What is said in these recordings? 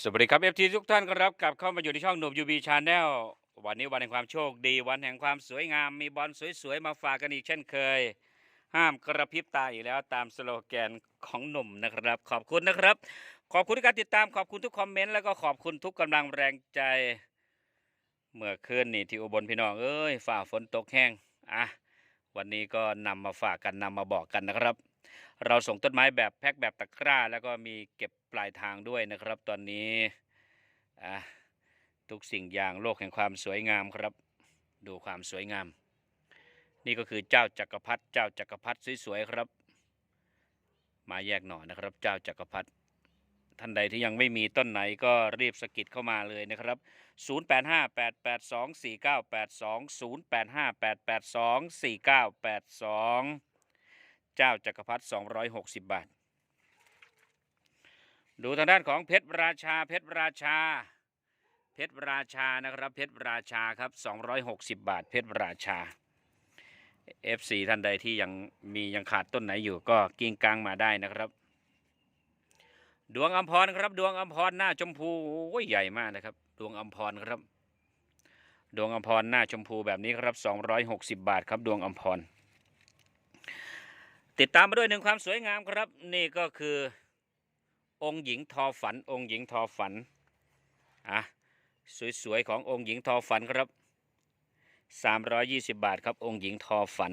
สวัสดีครับเอฟทีทุกท่านครับกลับเข้ามาอยู่ในช่องหนุ่มยูบีชาแนลวันนี้วันแห่งความโชคดี วันแห่งความสวยงาม มีบอลสวยๆ มาฝากกันอีกเช่นเคย ห้ามกระพริบตาอีกแล้วตามสโลแกนของหนุ่มนะครับ ขอบคุณนะครับ ขอบคุณที่การติดตามขอบคุณทุกคอมเมนต์แล้วก็ขอบคุณทุกกำลังแรงใจ เมื่อคืนนี่ที่อุบลพี่น้องเอ้ยฝ่าฝนตกแห้งอะวันนี้ก็นำมาฝากกันนำมาบอกกันนะครับ เราส่งต้นไม้แบบแพ็คแบบตะกร้า แล้วก็มีเก็บปลายทางด้วยนะครับ ตอนนี้ทุกสิ่งอย่างโลกแห่งความสวยงามครับ ดูความสวยงาม นี่ก็คือเจ้าจักรพรรดิเจ้าจักรพรรดิสวยๆครับ มาแยกหน่อนะครับ เจ้าจักรพรรดิท่านใดที่ยังไม่มีต้นไหนก็รีบสกิดเข้ามาเลยนะครับ 0858824982 0858824982 เจ้าจักรพรรดิ260 บาท ดูทางด้านของเพชรราชาเพชรราชา เพชรราชานะครับ เพชรราชาครับ 260 บาท เพชรราชา FC ท่านใดที่ยังมียังขาดต้นไหนอยู่ก็กิ้งกลางมาได้นะครับ ดวงอัมพรครับ ดวงอัมพรหน้าชมพูโอ้ยใหญ่มากนะครับ ดวงอัมพรครับ ดวงอัมพรหน้าชมพูแบบนี้ครับ 260 บาทครับ ดวงอัมพร ติดตามมาด้วยหนึ่งความสวยงามครับ นี่ก็คือองค์หญิงทอฝัน องค์หญิงทอฝันอะสวยๆขององค์หญิงทอฝันครับ 320 บาทครับ องค์หญิงทอฝัน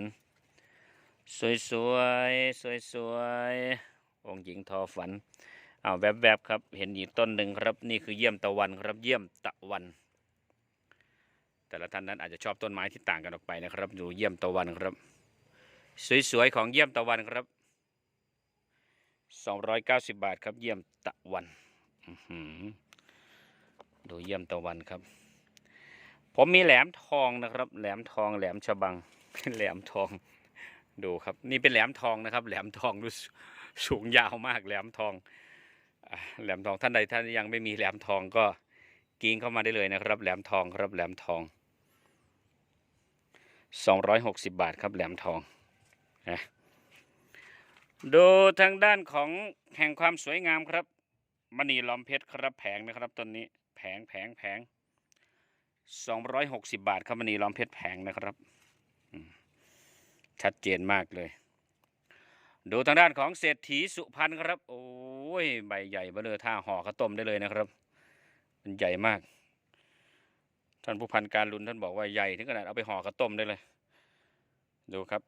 สวยๆสวยๆองค์หญิงทอฝันเอาแวบๆครับ เห็นอีกต้นหนึ่งครับ นี่คือเยี่ยมตะวันครับ เยี่ยมตะวัน แต่ละท่านนั้นอาจจะชอบต้นไม้ที่ต่างกันออกไปนะครับ ดูเยี่ยมตะวันครับ สวยๆของเยี่ยมตะวันครับ290บาทครับเยี่ยมตะวันดูเยี่ยมตะวันครับ ผมมีแหลมทองนะครับ แหลมทองแหลมฉบังแหลมทอง ดูครับ นี่เป็นแหลมทองนะครับ แหลมทองดูสูงยาวมากแหลมทองอแหลมทองท่านใดท่านยังไม่มีแหลมทองก็กิ้งเข้ามาได้เลยนะครับ แหลมทองครับแหลมทอง260บาทครับแหลมทอง นะดูทางด้านของแห่งความสวยงามครับมณีล้อมเพชรครับแผงนะครับต้นนี้แผงแผงแผงสองร้อยหกสิบบาทครับมณีล้อมเพชรแผงนะครับชัดเจนมากเลย ดูทางด้านของเศรษฐีสุพรรณครับ โอ้ยใบใหญ่เบลอท่าห่อข้าวต้มได้เลยนะครับ มันใหญ่มาก ท่านผู้พันการลุนท่านบอกว่าใหญ่ถึงขนาดเอาไปห่อข้าวต้มได้เลย ดูครับ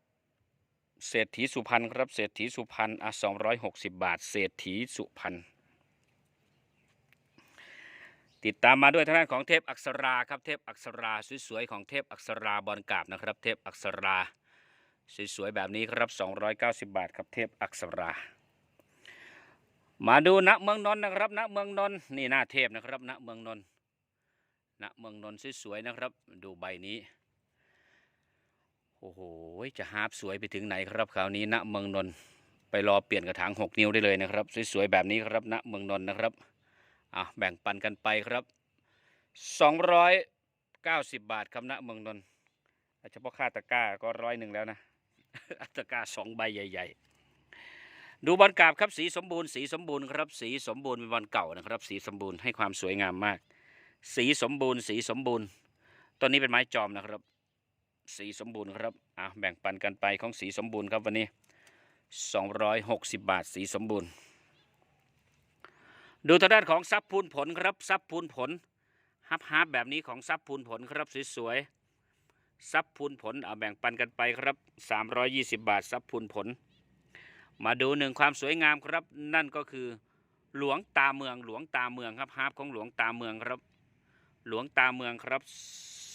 เศรษฐีสุพรรณครับเศรษฐีสุพรรณอะสองร้อยหกสิบบาท เศรษฐีสุพรรณติดตามมาด้วยทางด้านของเทพอักษราครับเทพอักษราสวยๆของเทพอักษราบอลกาบนะครับ เทพอักษราสวยๆแบบนี้ครับ 290 บาทครับเทพอักษรา มาดูณเมืองนนท์นะครับณเมืองนนท์นี่หน้าเทพนะครับณเมืองนนท์ณเมืองนนท์สวยๆนะครับ ดูใบนี้ โอ้โห จะฮาร์ปสวยไปถึงไหนครับคราวนี้ณเมืองนนท์ไปรอเปลี่ยนกระถางหกนิ้วได้เลยนะครับ สวยๆแบบนี้ครับณเมืองนนท์นะครับอะแบ่งปันกันไปครับสองร้อยเก้าสิบบาทครับณเมืองนนท์เฉพาะค่าตะก้าก็ร้อยหนึ่งแล้วนะตะก้าสองใบใหญ่ ๆ ดูบอลกาบครับสีสมบูรณ์สีสมบูรณ์ครับสีสมบูรณ์เป็นบอลเก่านะครับ สีสมบูรณ์ให้ความสวยงามมาก สีสมบูรณ์สีสมบูรณ์ต้นนี้เป็นไม้จอมนะครับ สีสมบูรณ์ครับอะแบ่งปันกันไปของสีสมบูรณ์ครับวันนี้ 260 บาทสีสมบูรณ์ ดูทางด้านของซับพูนผลครับซับพูนผลฮับฮับแบบนี้ของซับพูนผลครับสวยๆซับพูนผลเอาแบ่งปันกันไปครับ 320 บาทซับพูนผล มาดูหนึ่งความสวยงามครับ นั่นก็คือหลวงตาเมืองหลวงตาเมืองครับฮับของหลวงตาเมืองครับ หลวงตาเมืองครับ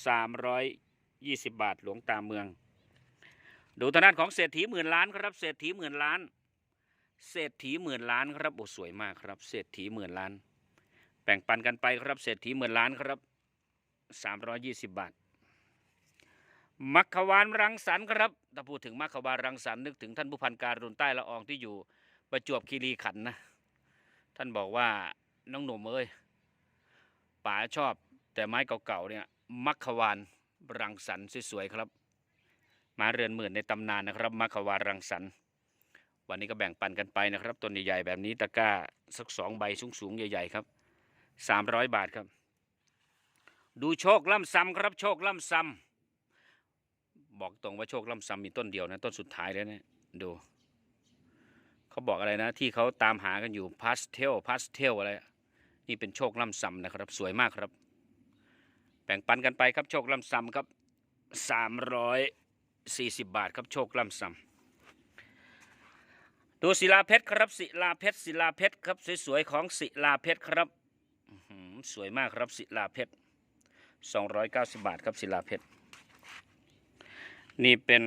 300 20บบาทหลวงตาเมือง ดูทางด้านของเศรษฐีหมื่นล้านครับเศรษฐีหมื่นล้าน เศรษฐีหมื่นล้านครับโอ้สวยมากครับ เศรษฐีหมื่นล้าน แบ่งปันกันไปครับเศรษฐีหมื่นล้านครับ320บบาทมัคควานรังสรรค์ครับถ้าพูดถึงมัคควานรังสรรค์นึกถึงท่านผู้พันการุณใต้ละอองที่อยู่ประจวบคีรีขันนะ ท่านบอกว่าน้องหนุ่มเอ้ยป๋าชอบแต่ไม้เก่าๆเนี่ยมัคควาน รังสรรค์สวยๆครับมาเรือนหมื่นในตำนานนะครับมัคควารังสรรค์วันนี้ก็แบ่งปันกันไปนะครับต้นใหญ่ๆแบบนี้ตะกร้าสักสองใบสูงๆใหญ่ๆครับสามร้อยบาทครับ ดูโชคล่ำซ้ำครับโชคล่ำซ้ำบอกตรงว่าโชคล่ำซ้ำมีต้นเดียวนะต้นสุดท้ายแล้วเนี่ยดูเขาบอกอะไรนะ ที่เขาตามหากันอยู่พาสเทลพาสเทลอะไรนี่เป็นโชคล่ำซ้ำนะครับ สวยมากครับ บ่งปันกันไปครับโชคลำซำครับสามร้อยสี่สิบบาทครับโชคลำซำดูศิลาเพชรครับศิลาเพชรศิลาเพชรครับสวยๆของศิลาเพชรครับสวยมากครับศิลาเพชร290บาทครับศิลาเพชรนี่เป็น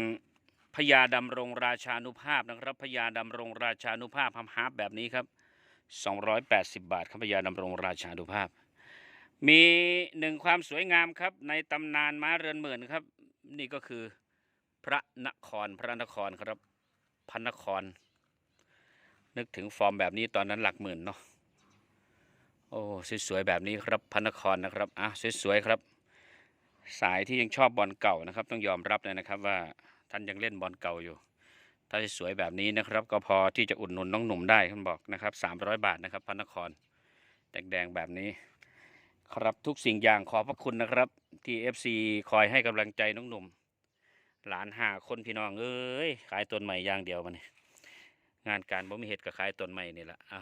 พญาดำรงราชานุภาพนะครับพญาดำรงราชานุภาพฮัมฮาร์ปแบบนี้ครับ280บาทครับพญาดำรงราชานุภาพ มีหนึ่งความสวยงามครับ ในตำนานม้าเรือนหมื่นครับ นี่ก็คือพระนครพระนครครับพระนคร นึกถึงฟอร์มแบบนี้ตอนนั้นหลักหมื่นเนาะโอ้สวยๆแบบนี้ครับพระนครนะครับอะสวยๆครับ สายที่ยังชอบบอลเก่านะครับ ต้องยอมรับเลยนะครับว่าท่านยังเล่นบอลเก่าอยู่ ถ้าสวยแบบนี้นะครับ ก็พอที่จะอุดหนุนน้องหนุ่มได้คุณบอกนะครับ300 บาทนะครับพระนครแดงๆแบบนี้ ครับทุกสิ่งอย่างขอบพระคุณนะครับ ที่ FC คอยให้กำลังใจน้องหนุ่ม หลานหาคนพี่น้องเอ้ยขายต้นใหม่อย่างเดียวมันยงานการบ่มีเหตุกับขายต้นใหม่นี่แหละอะ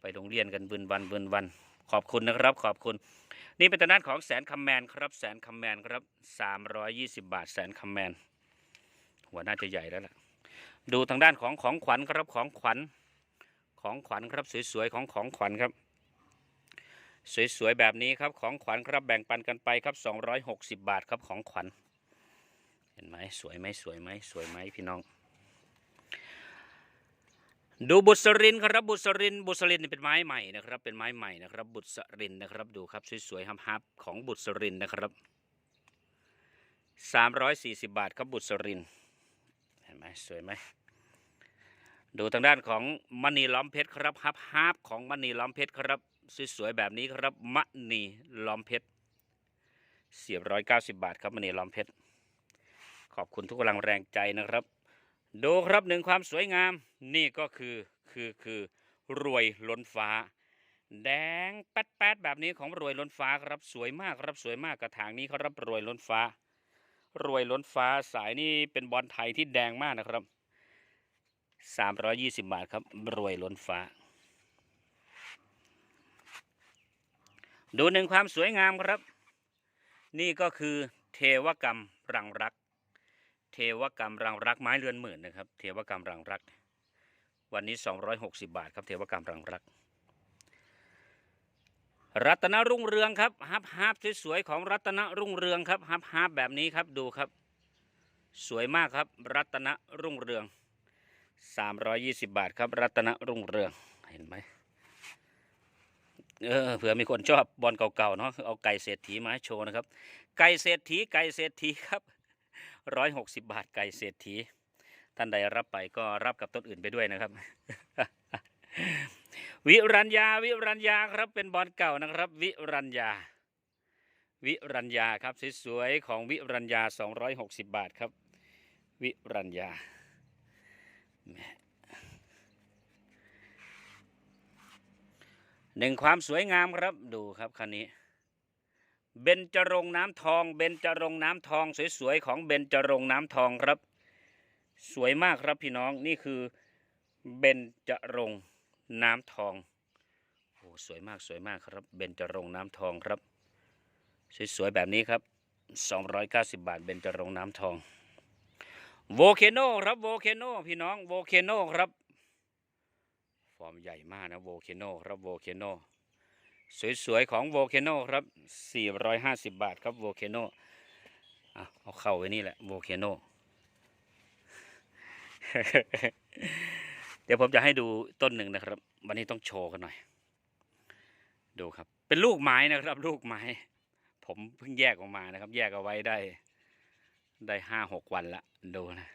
ไปโรงเรียนกันบืนวันบืนวัน ขอบคุณนะครับ ขอบคุณ นี่เป็นตานของแสนคำแมนครับ แสนคำแมนครับสามร้อยยี่สิบาทแสนคำแมนหัวน่าจะใหญ่แล้วล่ะดูทางด้านของของขวัญครับของขวัญของขวัญครับสวยๆของของขวัญครับ สวยๆแบบนี้ครับของขวัญครับแบ่งปันกันไปครับสองร้อยหกสิบบาทครับของขวัญ เห็นไหมสวยไหมสวยไหมสวยไหมพี่น้อง ดูบุษรินครับบุษรินบุษรินนี่เป็นไม้ใหม่นะครับ เป็นไม้ใหม่นะครับ บุษรินนะครับดูครับสวยๆฮับๆของบุษรินนะครับ340 บาทครับบุษรินเห็นไหมสวยไหมดูทางด้านของมณีล้อมเพชรครับฮับฮับของมณีล้อมเพชรครับ สวยๆแบบนี้ครับมณีล้อมเพชรเสียบร้อยเก้าสิบบาทครับมณีล้อมเพชรขอบคุณทุกกำลังแรงใจนะครับ ดูครับหนึ่งความสวยงาม นี่ก็คือคือคือรวยล้นฟ้า แดงแป๊ดแป๊ดแบบนี้ของรวยล้นฟ้าครับสวยมากครับสวยมากกระถางนี้เขารับรวยล้นฟ้า รวยล้นฟ้าสายนี้เป็นบอลไทยที่แดงมากนะครับ 320 บาทครับรวยล้นฟ้า ดูหนึ่งความสวยงามครับ นี่ก็คือเทวกรรมรังรัก เทวกรรมรังรักไม้เรือนหมื่นนะครับ เทวกรรมรังรัก วันนี้ 260 บาทครับ เทวกรรมรังรัก รัตนรุ่งเรืองครับฮับฮับสวยๆของรัตนรุ่งเรืองครับฮับฮับแบบนี้ครับดูครับ สวยมากครับ รัตนรุ่งเรือง 320 บาทครับ รัตนรุ่งเรืองเห็นไหม เออเผื่อมีคนชอบบอลเก่าๆเนาะเอาไก่เศรษฐีมาให้โชว์นะครับ ไก่เศรษฐีไก่เศรษฐีครับร้อยหกสิบบาทไก่เศรษฐี ท่านใดรับไปก็รับกับต้นอื่นไปด้วยนะครับ วิรัญญาวิรัญญาครับเป็นบอลเก่านะครับ วิรัญญา วิรัญญาครับสวยๆของวิรัญญา260บาทครับ วิรัญญา หนึ่งความสวยงามครับดูครับคันนี้ เบญจรงน้ำทอง เบญจรงน้ำทอง สวยๆของเบญจรงน้ำทองครับ สวยมากครับพี่น้องนี่คือเบญจรงน้ำทองโอ้สวยมากสวยมากครับ เบญจรงน้ำทองครับ สวยๆแบบนี้ครับ 290 บาทเบญจรงน้ำทองโวเคโนครับโวเคโนพี่น้องโวเคโนครับ ฟอร์มใหญ่มากนะโวเคโนครับโวเคโนสวยๆของโวเคโนครับ 450 บาทครับโวเคโนเอาเข้าไว้นี่แหละโวเคโนเดี๋ยวผมจะให้ดูต้นหนึ่งนะครับ วันนี้ต้องโชว์กันหน่อย ดูครับ เป็นลูกไม้นะครับ ลูกไม้ ผมเพิ่งแยกออกมานะครับ แยกเอาไว้ได้ ได้ห้าหกวันละดูนะ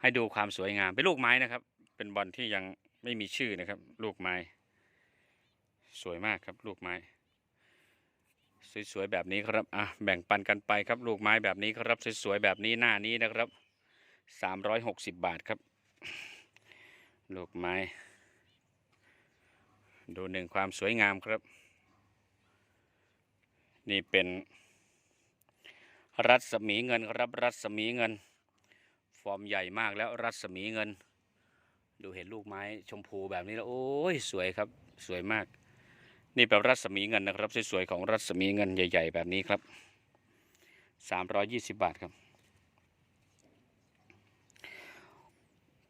ให้ดูความสวยงาม เป็นลูกไม้นะครับ เป็นบอลที่ยัง ไม่มีชื่อนะครับ ลูกไม้ สวยมากครับ ลูกไม้ สวยๆแบบนี้ครับอะแบ่งปันกันไปครับ ลูกไม้แบบนี้ครับ สวยๆแบบนี้หน้านี้นะครับสามร้อยหกสิบบาทครับ ลูกไม้ ดูหนึ่งความสวยงามครับ นี่เป็น รัศมีเงินครับรัศมีเงิน ฟอร์มใหญ่มากแล้วรัศมีเงิน ดูเห็นลูกไม้ชมพูแบบนี้แล้วโอ้ยสวยครับสวยมาก นี่เป็นรัศมีเงินนะครับสวยๆของรัศมีเงินใหญ่ ๆ แบบนี้ครับสามร้อยยี่สิบบาทครับ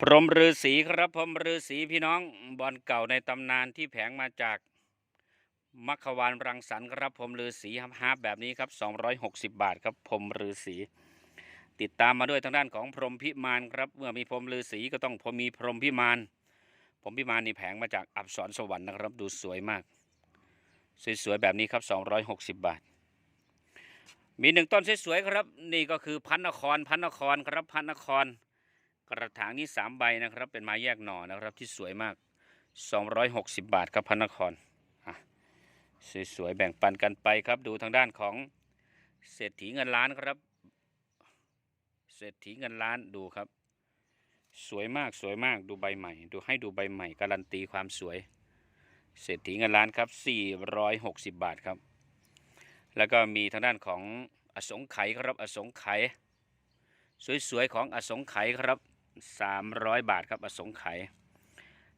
พรหมฤาษีครับพรหมฤาษีพี่น้องบอลเก่าในตำนานที่แผงมาจากมัคควานรังสรรค์ครับพรหมฤาษีฮับฮับแบบนี้ครับ 260 บาทครับพรหมฤาษี ติดตามมาด้วยทางด้านของพรหมพิมานครับเมื่อมีพรหมฤาษีก็ต้องพอมีพรหมพิมานพรหมพิมานนี่แผงมาจากอับสรสวรรค์นะครับ ดูสวยมาก สวยๆแบบนี้ครับ 260 บาท มีหนึ่งต้นสวยๆครับ นี่ก็คือพันนครพันนครครับพันนคร กระถางนี้สามใบนะครับ เป็นไม้แยกหน่อนะครับที่สวยมาก 260 บาทครับพระนครอะสวยๆแบ่งปันกันไปครับดูทางด้านของเศรษฐีเงินล้านครับ เศรษฐีเงินล้านดูครับ สวยมากสวยมากดูใบใหม่ ดูให้ดูใบใหม่ การันตีความสวย เศรษฐีเงินล้านครับ 460 บาทครับ แล้วก็มีทางด้านของอสงไขยครับ อสงไขยสวยๆของอสงไขยครับ 300 บาทครับอสงไขย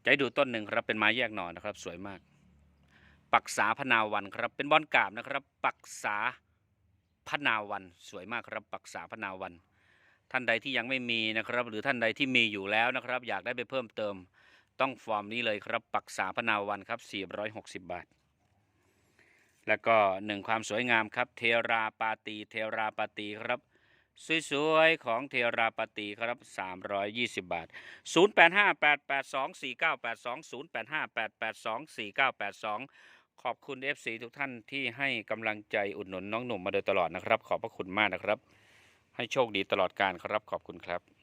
จะให้ดูต้นหนึ่งครับเป็นไม้แยกหน่อนะครับ สวยมาก ปักษาพนาวันครับ เป็นบอนกาบนะครับ ปักษาพนาวัน สวยมากครับ ปักษาพนาวัน ท่านใดที่ยังไม่มีนะครับ หรือท่านใดที่มีอยู่แล้วนะครับ อยากได้ไปเพิ่มเติม ต้องฟอร์มนี้เลยครับปักษาพนาวันครับ 460 บาท แล้วก็หนึ่งความสวยงามครับ เทราปาตีเทราปาตีครับ สวยๆ ของเทราปฏิครับ 320 บาท 0858824982 0858824982ขอบคุณ FC ทุกท่านที่ให้กำลังใจอุดหนุนน้องหนุ่มมาโดยตลอดนะครับ ขอบพระคุณมากนะครับ ให้โชคดีตลอดการครับขอบคุณครับ